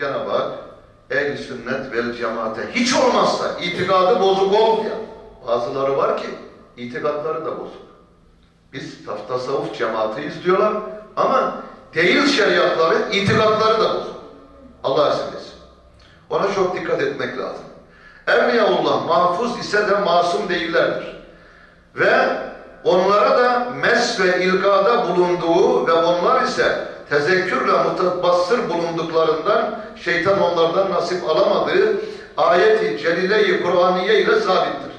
Cenab-ı Hak ehl sünnet vel cemaate hiç olmazsa itikadı bozuk olmayan bazıları var ki itikatları da bozuk. Biz tasavvuf cemaatiyiz diyorlar ama değil şeriatları, itikatları da bozuk. Allah esirgesin. Ona çok dikkat etmek lazım. Evliyaullah mahfuz ise de masum değillerdir. Ve onlara da mes ve ilgada bulunduğu ve onlar ise tezekkürle mutabassır bulunduklarından şeytan onlardan nasip alamadığı ayeti celile-i Kur'aniye ile sabittir.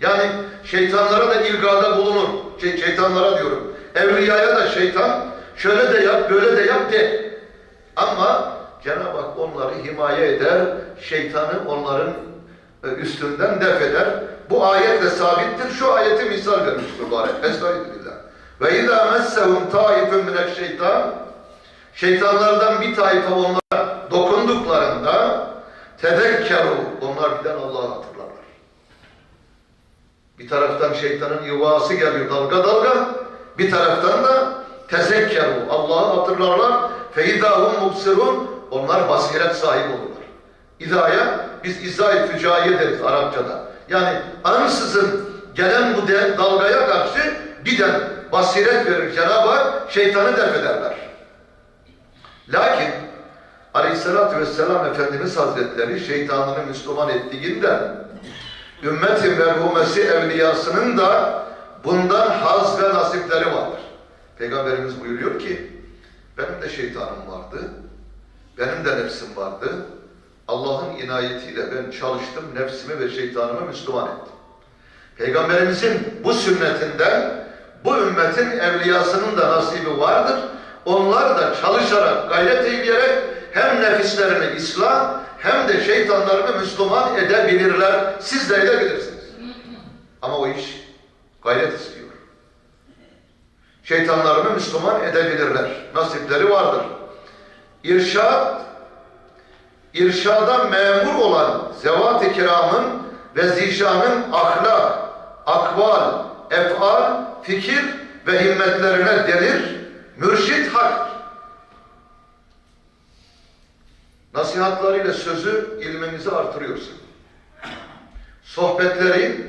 Yani şeytanlara da ilgada bulunur. Şey, şeytanlara diyorum. Evliyaya da şeytan şöyle de yap, böyle de yap de. Ama Cenab-ı Hak onları himaye eder, şeytanı onların e, üstünden def eder. Bu ayetle sabittir. Şu ayeti misal vermiş mübarek. Estağfirullah. Ve izâ messehum taifun mineşşeytan Şeytanlardan bir taife onlara dokunduklarında tezekkeru onlar birden Allah'ı hatırlarlar. Bir taraftan şeytanın yuvası geliyor dalga dalga, bir taraftan da tezekkeru Allah'ı hatırlarlar. Feidahum mubsirun onlar basiret sahibi olurlar. İdaya biz izah-ı fücaiye deriz Arapçada. Yani ansızın gelen bu dalgaya karşı birden basiret verir Cenab-ı Hak şeytanı def ederler. Lakin Aleyhisselatü Vesselam Efendimiz Hazretleri şeytanını Müslüman ettiğinden ümmet-i merhumesi evliyasının da bundan haz ve nasipleri vardır. Peygamberimiz buyuruyor ki benim de şeytanım vardı. Benim de nefsim vardı. Allah'ın inayetiyle ben çalıştım, nefsimi ve şeytanımı Müslüman ettim. Peygamberimizin bu sünnetinden bu ümmetin evliyasının da nasibi vardır. Onlar da çalışarak, gayret eyleyerek hem nefislerini İslam hem de şeytanlarını Müslüman edebilirler. Siz de edebilirsiniz. Ama o iş gayret istiyor. Şeytanlarını Müslüman edebilirler. Nasipleri vardır. İrşad, irşada memur olan zevat-ı kiramın ve zişanın ahlak, akval, efal, fikir ve himmetlerine denir, mürşit haktır. Nasihatlarıyla sözü ilminizi artırıyorsun. Sohbetleri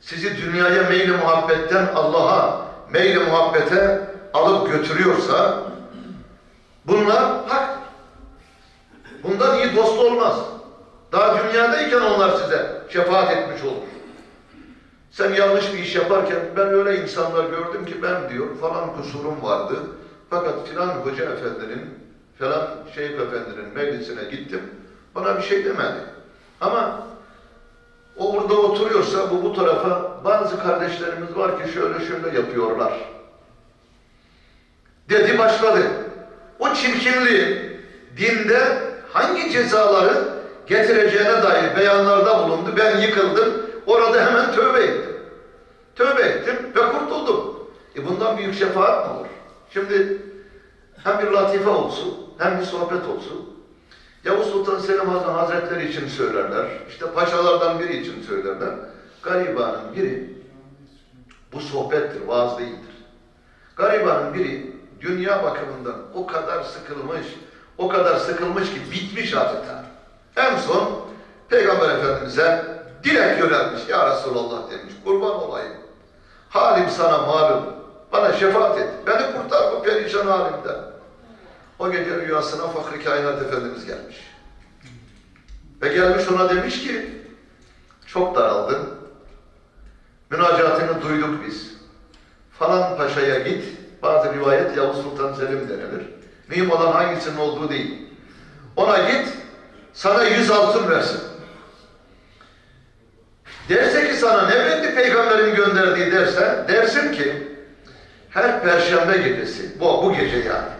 sizi dünyaya meyli muhabbetten Allah'a meyli muhabbete alıp götürüyorsa bunlar haktır. Bundan iyi dost olmaz. Daha dünyadayken onlar size şefaat etmiş olur. Sen yanlış bir iş yaparken ben öyle insanlar gördüm ki ben diyor falan kusurum vardı. Fakat filan hoca efendinin falan şeyh efendinin meclisine gittim. Bana bir şey demedi. Ama o orada oturuyorsa bu bu tarafa bazı kardeşlerimiz var ki şöyle şöyle yapıyorlar. Dedi başladı. O çirkinliği dinde hangi cezaları getireceğine dair beyanlarda bulundu. Ben yıkıldım. Orada hemen tövbe ettim. Tövbe ettim ve kurtuldum. E bundan büyük şefaat mı olur? Şimdi hem bir latife olsun hem bir sohbet olsun. Yavuz Sultan Selim Hazretleri için söylerler. İşte paşalardan biri için söylerler. Garibanın biri bu sohbettir, vaaz değildir. Garibanın biri dünya bakımından o kadar sıkılmış, o kadar sıkılmış ki bitmiş adeta. En son Peygamber Efendimiz'e direkt yönelmiş. Ya Resulallah demiş, kurban olayım. Halim sana malum. Bana şefaat et. Beni kurtar bu perişan halimden. O gece rüyasına Fahri Kainat Efendimiz gelmiş. Ve gelmiş ona demiş ki, çok daraldın. Münacatını duyduk biz. Falan paşaya git. Bazı rivayet Yavuz Sultan Selim denilir. Mühim olan hangisinin olduğu değil. Ona git, sana yüz altın versin. Derse ki sana ne verdi peygamberin gönderdiği derse, dersin ki her perşembe gecesi, bu, bu gece yani.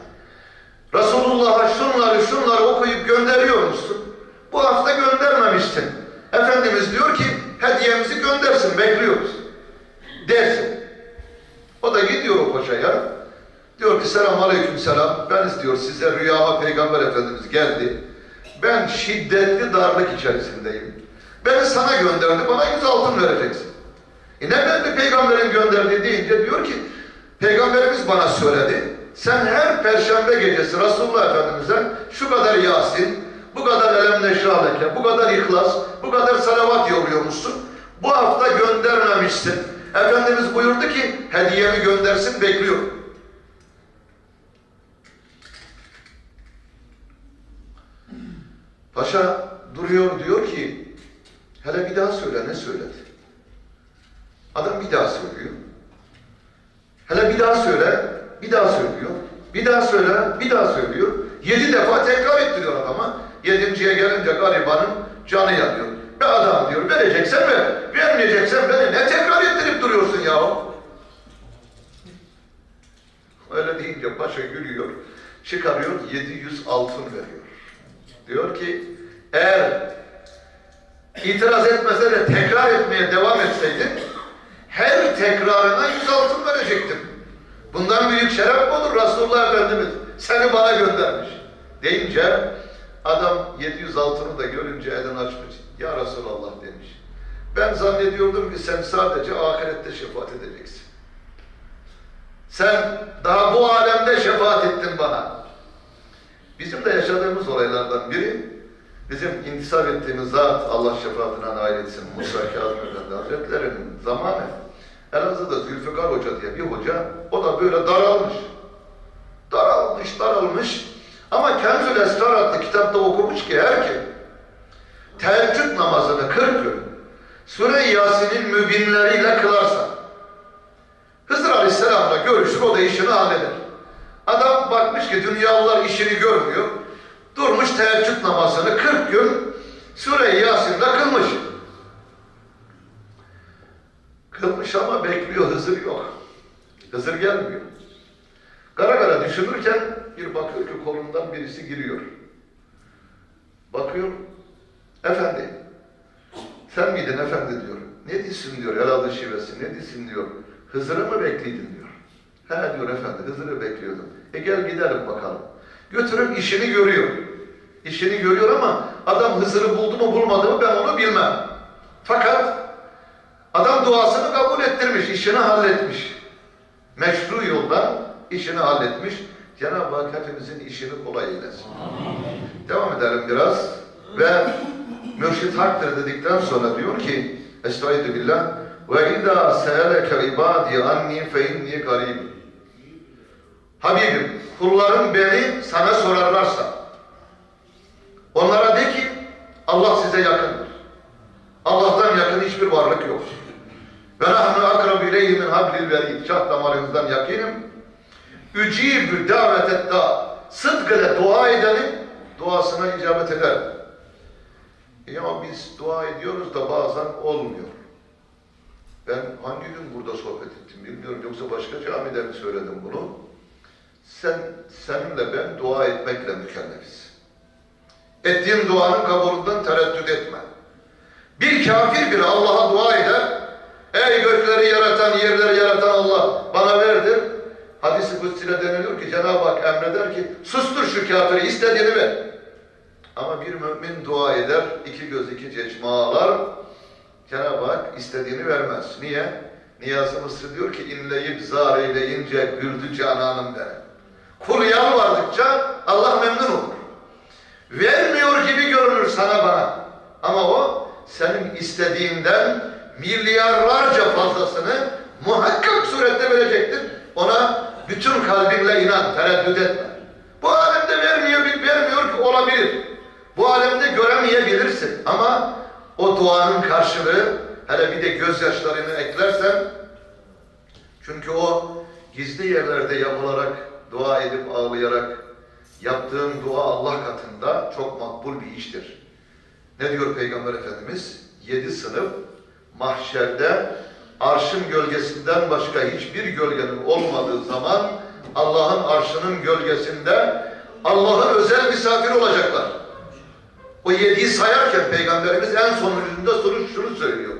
Resulullah'a şunları şunları okuyup gönderiyor musun? Bu hafta göndermemişsin. Efendimiz diyor ki hediyemizi göndersin, bekliyoruz. Dersin. O da gidiyor o paşaya. Diyor ki selam aleyküm selam. Ben istiyor size rüyama peygamber efendimiz geldi. Ben şiddetli darlık içerisindeyim. Beni sana gönderdi, bana yüz altın vereceksin. E ne verdi peygamberin gönderdiği deyince diyor ki peygamberimiz bana söyledi. Sen her perşembe gecesi Resulullah Efendimiz'e şu kadar Yasin, neşraleke, bu kadar ihlas, bu kadar salavat yolluyormuşsun. Bu hafta göndermemişsin. Efendimiz buyurdu ki hediyemi göndersin bekliyor. Paşa duruyor diyor ki hele bir daha söyle ne söyledi? Adam bir daha söylüyor. Hele bir daha söyle, bir daha söylüyor. Bir daha söyle, bir daha söylüyor. Yedi defa tekrar ettiriyor adama. Yedinciye gelince garibanın canı yanıyor. Be adam diyor, vereceksen ver, vermeyeceksen beni ne tekrar ettirip duruyorsun yahu? Öyle deyince paşa gülüyor, çıkarıyor 700 altın veriyor. Diyor ki, eğer itiraz etmese de tekrar etmeye devam etseydin, her tekrarına 100 altın verecektim. Bundan büyük şeref mi olur Resulullah Efendimiz? Seni bana göndermiş. Deyince adam 700 altını da görünce elini açmış. Ya Resulallah demiş. Ben zannediyordum ki sen sadece ahirette şefaat edeceksin. Sen daha bu alemde şefaat ettin bana. Bizim de yaşadığımız olaylardan biri, bizim intisap ettiğimiz zat, Allah şefaatine nail etsin, Musa Kazım Efendi Hazretleri'nin zamanı, Elazığ'da Zülfikar Hoca diye bir hoca, o da böyle daralmış. Daralmış, daralmış. Ama Kenzül Esrar adlı kitapta okumuş ki her kim, teheccüd namazını 40 gün, Sure-i Yasin'in mübinleriyle kılarsa, Hızır Aleyhisselam'la görüşür, o da işini halleder. Adam bakmış ki dünyalılar işini görmüyor. Durmuş teheccüd namazını 40 gün Sure-i Yasin'de kılmış. Kılmış ama bekliyor, Hızır yok. Hızır gelmiyor. Kara kara düşünürken bir bakıyor ki kolundan birisi giriyor. Bakıyor, efendi, sen miydin efendi diyor. Ne diyorsun diyor, el adı şivesi, ne diyorsun diyor. Hızır'ı mı bekliydin diyor. He diyor efendi, Hızır'ı bekliyordum. E gel gidelim bakalım. Götürüp işini görüyor. İşini görüyor ama adam Hızır'ı buldu mu bulmadı mı ben onu bilmem. Fakat adam duasını kabul ettirmiş, işini halletmiş. Meşru yoldan işini halletmiş. Cenab-ı Hak hepimizin işini kolay eylesin. Devam edelim biraz. Ve mürşit haktır dedikten sonra diyor ki Estaizu billah ve idâ se'eleke ibâdi anni fe inni garib. Habibim, kullarım beni sana sorarlarsa onlara de ki Allah size yakındır. Allah'tan yakın hiçbir varlık yok. Ve nahnu akrabu ileyhi min hablil verid. Şah damarınızdan yakinim. Ücibü davetet da. Sıdk dua edenin duasına icabet eder. E ama biz dua ediyoruz da bazen olmuyor. Ben hangi gün burada sohbet ettim bilmiyorum yoksa başka camide mi söyledim bunu? Sen, seninle ben dua etmekle mükellefiz. Ettiğin duanın kabulünden tereddüt etme. Bir kafir bile Allah'a dua eder. Ey gökleri yaratan, yerleri yaratan Allah bana verdir. Hadis-i Kutsi'de deniliyor ki Cenab-ı Hak emreder ki sustur şu kafiri istediğini ver. Ama bir mümin dua eder, iki göz iki çeşme ağlar. Cenab-ı Hak istediğini vermez. Niye? Niyaz-ı Mısır diyor ki inleyip zar eyleyince güldü cananım benim. Kul yalvardıkça Allah memnun olur. Vermiyor gibi görünür sana bana. Ama o senin istediğinden milyarlarca fazlasını muhakkak surette verecektir. Ona bütün kalbinle inan, tereddüt etme. Bu alemde vermiyor, vermiyor ki olabilir. Bu alemde göremeyebilirsin ama o duanın karşılığı hele bir de gözyaşlarını eklersen çünkü o gizli yerlerde yapılarak, dua edip ağlayarak yaptığın dua Allah katında çok makbul bir iştir. Ne diyor Peygamber Efendimiz? Yedi sınıf mahşerde arşın gölgesinden başka hiçbir gölgenin olmadığı zaman Allah'ın arşının gölgesinde Allah'ın özel misafiri olacaklar. O yediği sayarken Peygamberimiz en sonuncunda soru şunu söylüyor.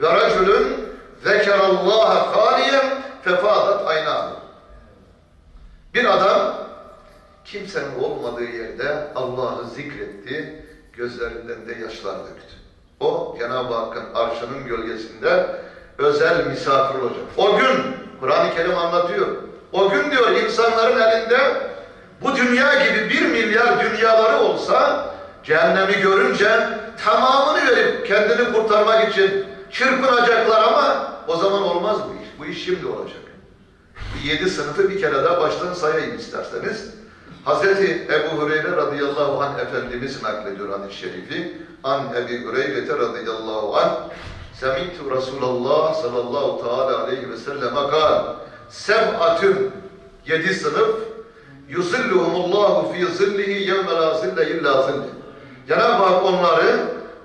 Ve racülün zekerallaha haliyen fefadat aynâhu. Bir adam kimsenin olmadığı yerde Allah'ı zikretti, gözlerinden de yaşlar döktü. O Cenab-ı Hakk'ın arşının gölgesinde özel misafir olacak. O gün, Kur'an-ı Kerim anlatıyor. O gün diyor insanların elinde bu dünya gibi bir milyar dünyaları olsa cehennemi görünce tamamını verip kendini kurtarmak için çırpınacaklar ama o zaman olmaz bu iş. Bu iş şimdi olacak. Yedi sınıfı bir kere daha baştan sayayım isterseniz. Hazreti Ebu Hureyre radıyallahu anh Efendimiz naklediyor hadis-i şerifi. An Ebi Hureyre radıyallahu anh Semi'tu Resulallah sallallahu teala aleyhi ve selleme kal Seb'atün yedi sınıf yuzilluhumullahu fi zillihi yevme la zille illa zilli. Cenab-ı Hak onları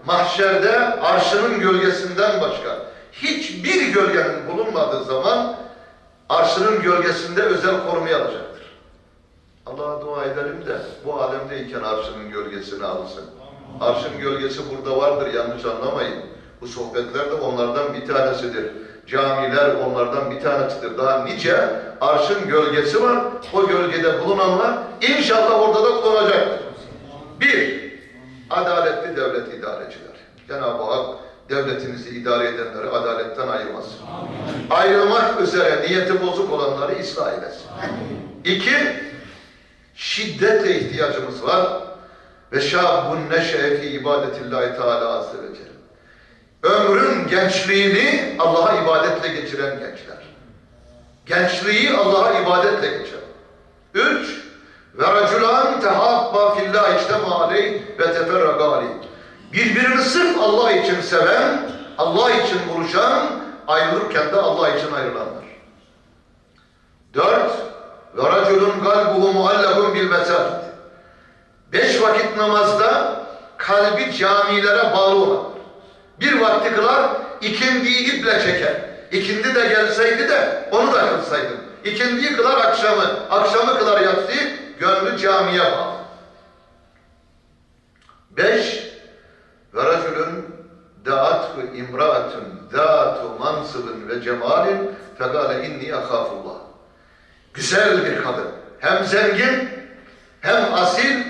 mahşerde arşının gölgesinden başka hiçbir gölgenin bulunmadığı zaman arşının gölgesinde özel korumayı alacaktır. Allah'a dua edelim de bu alemdeyken arşının gölgesini alsın. Arşın gölgesi burada vardır yanlış anlamayın. Bu sohbetler de onlardan bir tanesidir. Camiler onlardan bir tanesidir. Daha nice arşın gölgesi var. O gölgede bulunanlar inşallah orada da bulunacaktır. Bir, adaletli devlet idareciler. Cenab-ı Hak devletinizi idare edenleri adaletten ayırmasın. Ayrılmak üzere niyeti bozuk olanları ıslah eylesin. İki, şiddetle ihtiyacımız var. Ve şabun neşe fi ibadetillahi teala azze ve celle. Ömrün gençliğini Allah'a ibadetle geçiren gençler. Gençliği Allah'a ibadetle geçiren. Üç, ve raculan tehabba fillah içtema ve teferraga aleyh. Birbirini sırf Allah için seven, Allah için buluşan, ayrılırken de Allah için ayrılanlar. Dört, ve raculun kalbuhu muallakun bil mesacid. Beş vakit namazda kalbi camilere bağlı olan. Bir vakti kılar, ikindiyi iple çeker. İkindi de gelseydi de onu da kılsaydım. İkindiyi kılar akşamı, akşamı kılar yatsıyı, gönlü camiye bağlı. Beş, ve raculun da'athu imra'atun zâtu mansıbın ve cemalin fekâle inni akâfullah. Güzel bir kadın. Hem zengin, hem asil,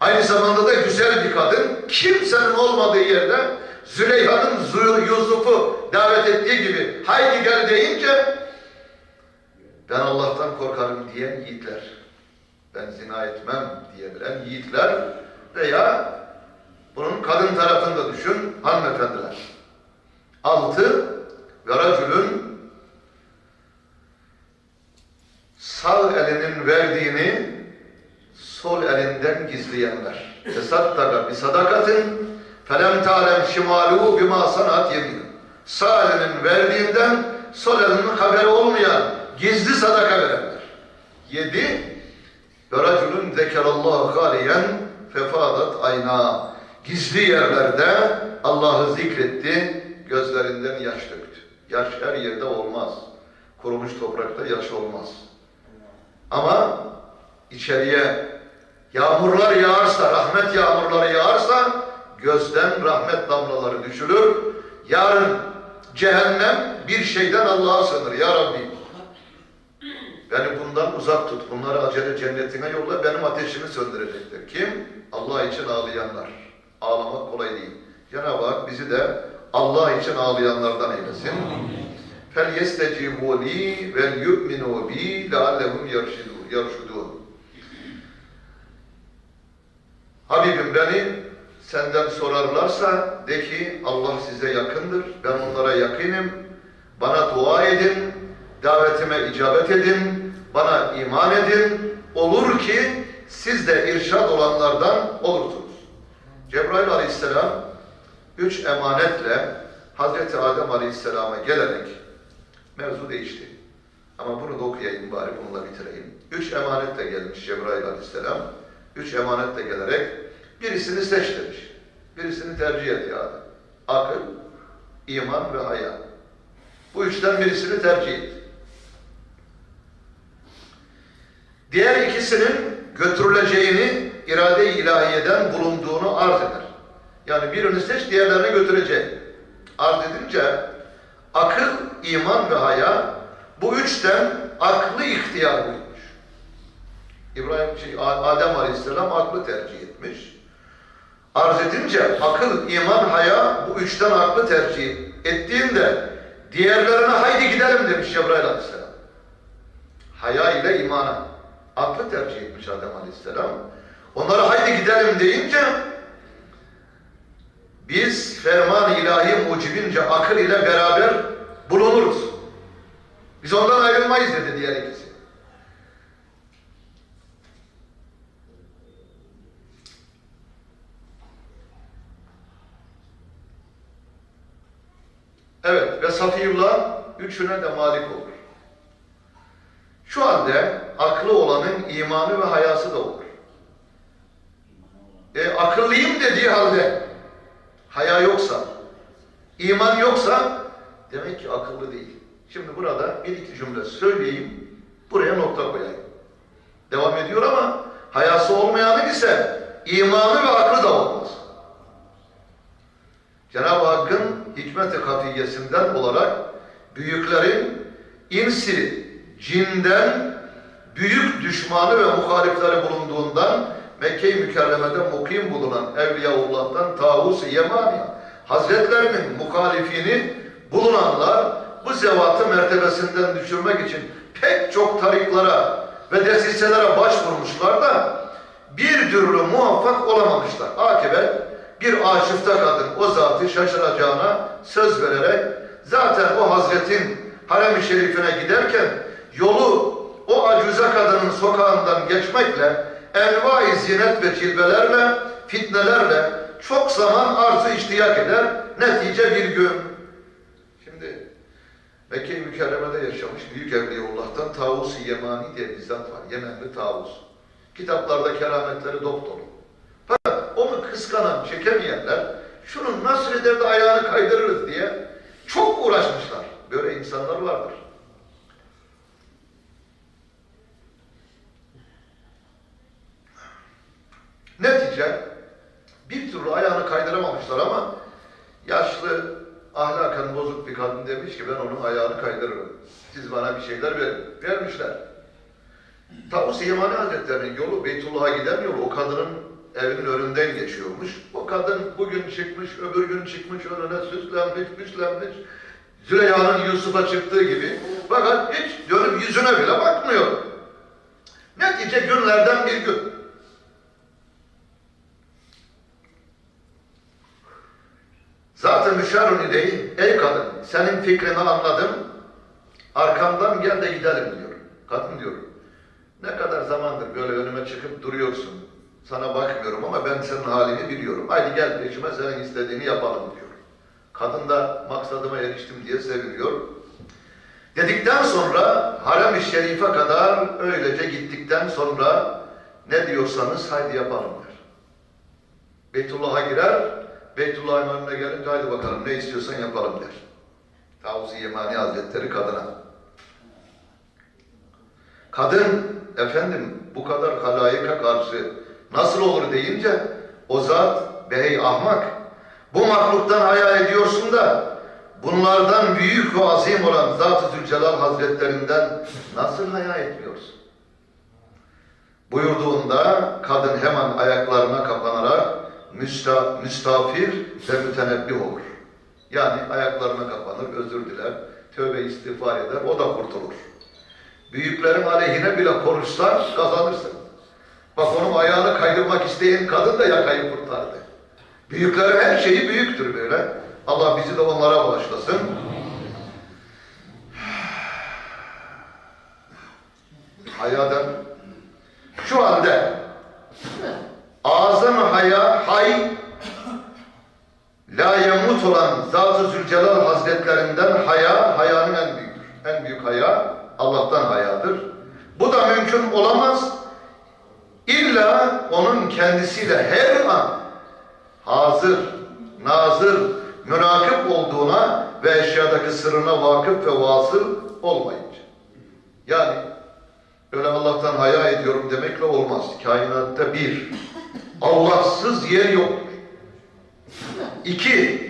aynı zamanda da güzel bir kadın. Kimsenin olmadığı yerde Züleyha'nın Yusuf'u davet ettiği gibi haydi gel deyince ben Allah'tan korkarım diyen yiğitler, ben zina etmem diyebilen yiğitler veya bunun kadın tarafını da düşün hanımefendiler. Altı ve sağ elinin verdiğini sol elinden gizleyenler. Tesaddaka bi sadakatin felem ta'lem şimaluhu bima sanat yemin. Sağ elinin verdiğinden sol elinin haberi olmayan gizli sadaka verenler. Yedi ve racülün zekerallahu haliyen fefadat ayna. Gizli yerlerde Allah'ı zikretti, gözlerinden yaş döktü. Yaş her yerde olmaz. Kurumuş toprakta yaş olmaz. Ama içeriye yağmurlar yağarsa, rahmet yağmurları yağarsa gözden rahmet damlaları düşülür. Yarın cehennem bir şeyden Allah'a sığınır. Ya Rabbi beni bundan uzak tut. Bunları acele cennetine yolla. Benim ateşimi söndürecektir. Kim? Allah için ağlayanlar. Ağlamak kolay değil. Cenab-ı Hak bizi de Allah için ağlayanlardan eylesin fel yestecibu li ve yu'minu bi leallehum yarşudun. Habibim beni senden sorarlarsa de ki Allah size yakındır. Ben onlara yakınım. Bana dua edin. Davetime icabet edin. Bana iman edin. Olur ki siz de irşad olanlardan olursunuz. Cebrail aleyhisselam üç emanetle Hazreti Adem aleyhisselama gelerek mevzu değişti. Ama bunu da okuyayım bari bununla bitireyim. Üç emanetle gelmiş Cebrail aleyhisselam. Üç emanetle gelerek birisini seç demiş. Birisini tercih et ya. Akıl, iman ve haya. Bu üçten birisini tercih et. Diğer ikisinin götürüleceğini irade-i ilahiyeden bulunduğunu arz eder. Yani birini seç, diğerlerini götürecek. Arz edince akıl, iman ve haya bu üçten aklı ihtiyar buymuş. İbrahim, şey, Adem Aleyhisselam aklı tercih etmiş. Arz edince akıl, iman, haya bu üçten aklı tercih ettiğinde diğerlerine haydi gidelim demiş Cebrail Aleyhisselam. Haya ile imana. Aklı tercih etmiş Adem Aleyhisselam. Onlara haydi gidelim deyince biz ferman ilahi mucibince akıl ile beraber bulunuruz. Biz ondan ayrılmayız dedi diğer ikisi. Evet ve Safiyullah üçüne de malik olur. Şu halde aklı olanın imanı ve hayası da olur. E, akıllıyım dediği halde haya yoksa, iman yoksa demek ki akıllı değil. Şimdi burada bir iki cümle söyleyeyim, buraya nokta koyayım. Devam ediyor ama hayası olmayanın ise imanı ve aklı da olmaz. Cenab-ı Hakk'ın hikmet-i kafiyesinden olarak büyüklerin insi, cinden büyük düşmanı ve muhalifleri bulunduğundan Mekke-i Mükerreme'de mukim bulunan Evliyaullah'tan Tavus-i Yemani Hazretlerinin muhalifini bulunanlar bu zevatı mertebesinden düşürmek için pek çok tariklara ve desiselere başvurmuşlar da bir türlü muvaffak olamamışlar. Akibet bir aşıfta kadın o zatı şaşıracağına söz vererek zaten o Hazretin harem-i şerifine giderken yolu o acuze kadının sokağından geçmekle envai zinet ve cilvelerle, fitnelerle çok zaman arzu iştiyak eder. Netice bir gün. Şimdi Mekke-i Mükerreme'de yaşamış Büyük Evliyaullah'tan Tavus-i Yemani diye bir zat var. Yemenli Tavus. Kitaplarda kerametleri dop dolu. Fakat onu kıskanan, çekemeyenler şunun nasıl eder de ayağını kaydırırız diye çok uğraşmışlar. Böyle insanlar vardır. Netice bir türlü ayağını kaydıramamışlar ama yaşlı ahlaken bozuk bir kadın demiş ki ben onun ayağını kaydırırım. Siz bana bir şeyler verin. Vermişler. Tavus Yemani Hazretleri'nin yolu Beytullah'a giden yol o kadının evinin önünden geçiyormuş. O kadın bugün çıkmış, öbür gün çıkmış önüne süslenmiş, püslenmiş. Züleyha'nın Yusuf'a çıktığı gibi. Fakat hiç dönüp yüzüne bile bakmıyor. Netice günlerden bir gün. Müşarun değil, ey kadın senin fikrini anladım, arkamdan gel de gidelim diyor. Kadın diyor, ne kadar zamandır böyle önüme çıkıp duruyorsun, sana bakmıyorum ama ben senin halini biliyorum. Haydi gel peşime senin istediğini yapalım diyor. Kadın da maksadıma eriştim diye seviniyor. Dedikten sonra harem-i şerife kadar öylece gittikten sonra ne diyorsanız haydi yapalım der. Beytullah'a girer, Beytullah'ın önüne gelince haydi bakalım ne istiyorsan yapalım der. Tavus-i Yemani Hazretleri kadına. Kadın, efendim bu kadar halayika karşı nasıl olur deyince o zat, bey ahmak, bu mahluktan hayal ediyorsun da bunlardan büyük ve azim olan Zat-ı Zülcelal Hazretlerinden nasıl hayal etmiyorsun? Buyurduğunda kadın hemen ayaklarına kapanarak müsta, müstafir ve mütenebbih olur. Yani ayaklarına kapanır, özür diler, tövbe istiğfar eder, o da kurtulur. Büyüklerin aleyhine bile konuşsan kazanırsın. Bak onun ayağını kaydırmak isteyen kadın da yakayı kurtardı. Büyüklerin her şeyi büyüktür böyle. Allah bizi de onlara bağışlasın. Hayadan şu haya hay la yemut olan Zat-ı Zülcelal Hazretlerinden haya hayanın en büyüktür. En büyük haya Allah'tan hayadır. Bu da mümkün olamaz. İlla onun kendisiyle her an hazır, nazır, münakip olduğuna ve eşyadaki sırrına vakıf ve vasıl olmayınca. Yani öyle Allah'tan haya ediyorum demekle olmaz. Kainatta bir, Allahsız yer yoktur. İki,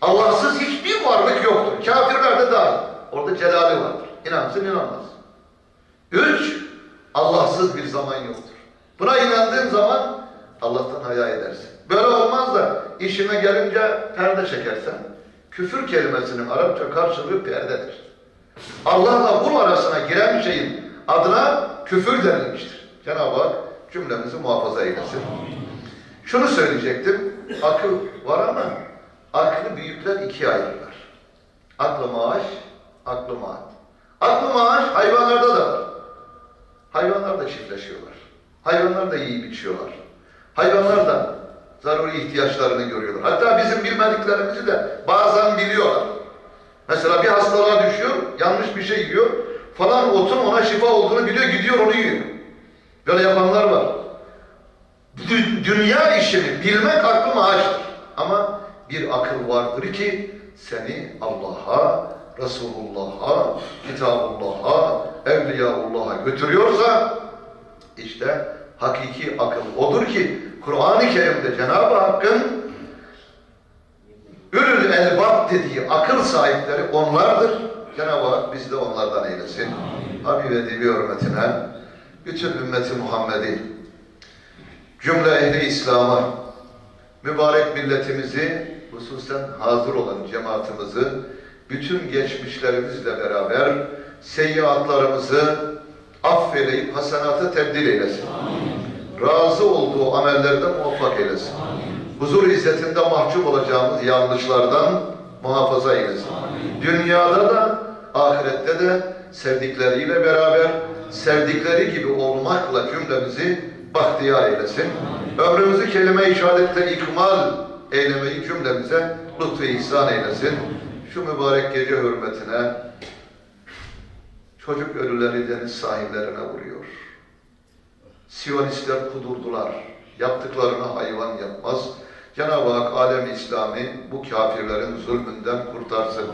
Allahsız hiçbir varlık yoktur. Kafirler de dahil. Orada celali vardır. İnansın inanmaz. Üç, Allahsız bir zaman yoktur. Buna inandığın zaman Allah'tan haya edersin. Böyle olmaz da işine gelince perde çekersen, küfür kelimesinin Arapça karşılığı perdedir. Allah'la kul arasına giren şeyin adına küfür denilmiştir. Cenab-ı Hak cümlemizi muhafaza eylesin. Şunu söyleyecektim. Akıl var ama aklı büyükler ikiye ayırırlar. Aklı maaş, aklı maat. Aklı maaş hayvanlarda da var. Hayvanlar da çiftleşiyorlar. Hayvanlar da yiyip içiyorlar. Hayvanlar da zaruri ihtiyaçlarını görüyorlar. Hatta bizim bilmediklerimizi de bazen biliyorlar. Mesela bir hastalığa düşüyor, yanlış bir şey yiyor. Falan otun ona şifa olduğunu biliyor, gidiyor onu yiyor. Böyle yapanlar var. Dü- dünya işini bilmek aklı maaştır. Ama bir akıl vardır ki seni Allah'a, Resulullah'a, Kitabullah'a, Evliyaullah'a götürüyorsa işte hakiki akıl odur ki Kur'an-ı Kerim'de Cenab-ı Hakk'ın Ülül elbab dediği akıl sahipleri onlardır. Cenab-ı Hak bizi de onlardan eylesin. Habib ve hürmetine bütün ümmeti Muhammed'i cümle ehli İslam'a mübarek milletimizi hususen hazır olan cemaatimizi bütün geçmişlerimizle beraber seyyiatlarımızı affeyleyip hasenata tebdil eylesin. Razı olduğu amellerde muvaffak eylesin. Huzur izzetinde mahcup olacağımız yanlışlardan muhafaza eylesin. Dünyada da ahirette de sevdikleriyle beraber sevdikleri gibi olmakla cümlemizi bahtiyar eylesin. Ömrümüzü kelime-i şehadette ikmal eylemeyi cümlemize lütfu ihsan eylesin. Şu mübarek gece hürmetine çocuk ölüleri deniz sahillerine vuruyor. Siyonistler kudurdular. Yaptıklarını hayvan yapmaz. Cenab-ı Hak alem İslami bu kafirlerin zulmünden kurtarsın.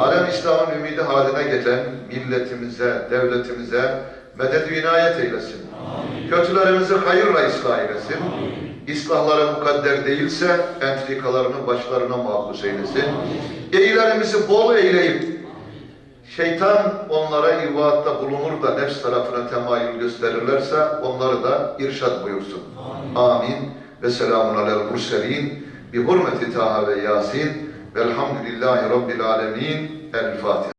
Alem İslam'ın ümidi haline gelen milletimize, devletimize medet inayet eylesin. Kötülerimizi hayırla ıslah eylesin. İslahlara mukadder değilse entrikalarını başlarına mahpus eylesin. İyilerimizi bol eyleyip Şeytan onlara ivahatta bulunur da nefs tarafına temayül gösterirlerse onları da irşad buyursun. Amin. Ve وسلام على المرسلين بحرمة تاها وياسين والحمد لله رب العالمين الفاتحة